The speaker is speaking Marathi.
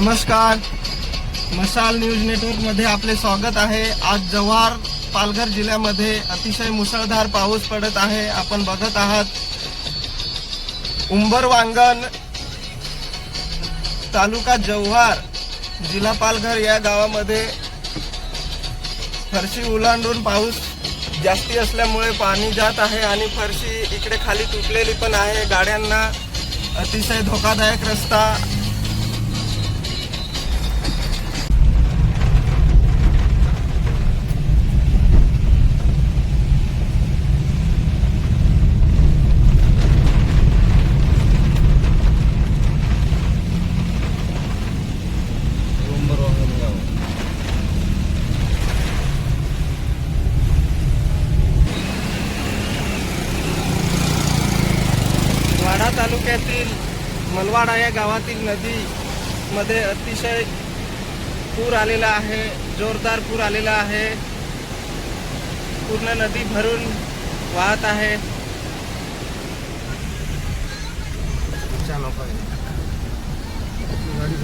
नमस्कार. मशाल न्यूज नेटवर्कमध्ये आपले स्वागत आहे. आज जव्हार पालघर जिल्ह्यामध्ये अतिशय मुसळधार पाऊस पडत आहे. आपण बघत आहात उंबरवांगण तालुका जव्हार जिल्हा पालघर या गावामध्ये फरशी ओलांडून पाऊस जास्ती असल्यामुळे पाणी जात आहे आणि फरशी इकडे खाली तुटलेली पण आहे. गाड्यांना अतिशय धोकादायक रस्ता तालुक्यातील मलवाडा या गावातील नदीमध्ये अतिशय पूर आलेला आहे जोरदार पूर आलेला आहे. पूर्ण नदी भरून वाहत आहे. गाडी